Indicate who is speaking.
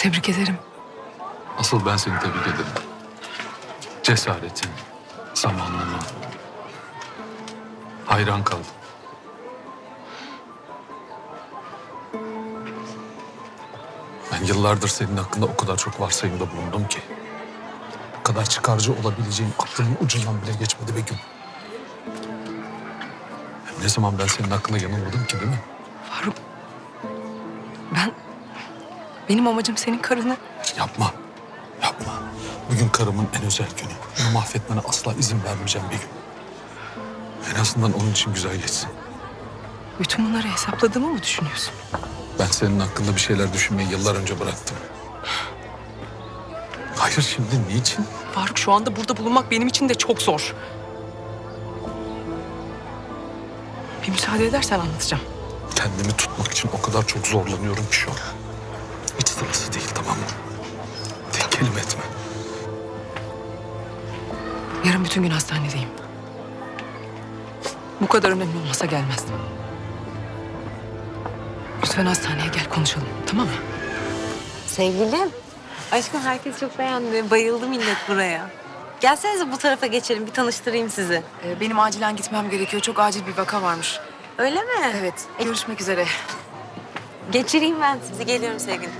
Speaker 1: Tebrik ederim.
Speaker 2: Asıl ben seni tebrik ederim. Cesaretin, zamanlama. Hayran kaldım. Ben yıllardır senin hakkında o kadar çok varsayımda bulundum ki. Bu kadar çıkarcı olabileceğin aklımın ucundan bile geçmedi Begüm. Ne zaman ben senin hakkında yanılmadım ki değil mi?
Speaker 1: Faruk. Ben... Benim amacım senin karını...
Speaker 2: Yapma. Yapma. Bugün karımın en özel günü. Bunu mahvetmene asla izin vermeyeceğim bir gün. En azından onun için güzel geçsin.
Speaker 1: Bütün bunları hesapladığımı mı düşünüyorsun?
Speaker 2: Ben senin hakkında bir şeyler düşünmeyi yıllar önce bıraktım. Hayır şimdi niçin?
Speaker 1: Faruk şu anda burada bulunmak benim için de çok zor. Bir müsaade edersen anlatacağım.
Speaker 2: Kendimi tutmak için o kadar çok zorlanıyorum ki şu an. Hiç sırası değil tamam mı? Tek kelime etme.
Speaker 1: Yarın bütün gün hastanedeyim. Bu kadar önemli olmasa gelmezdim. Lütfen hastaneye gel konuşalım tamam mı?
Speaker 3: Sevgilim. Aşkım herkes çok beğendi. Bayıldı millet buraya. Gelsenize bu tarafa geçelim. Bir tanıştırayım sizi.
Speaker 1: Ee, benim acilen gitmem gerekiyor. Çok acil bir vaka varmış.
Speaker 3: Öyle mi?
Speaker 1: Evet, görüşmek üzere.
Speaker 3: Geçireyim ben sizi. Geliyorum sevgilim.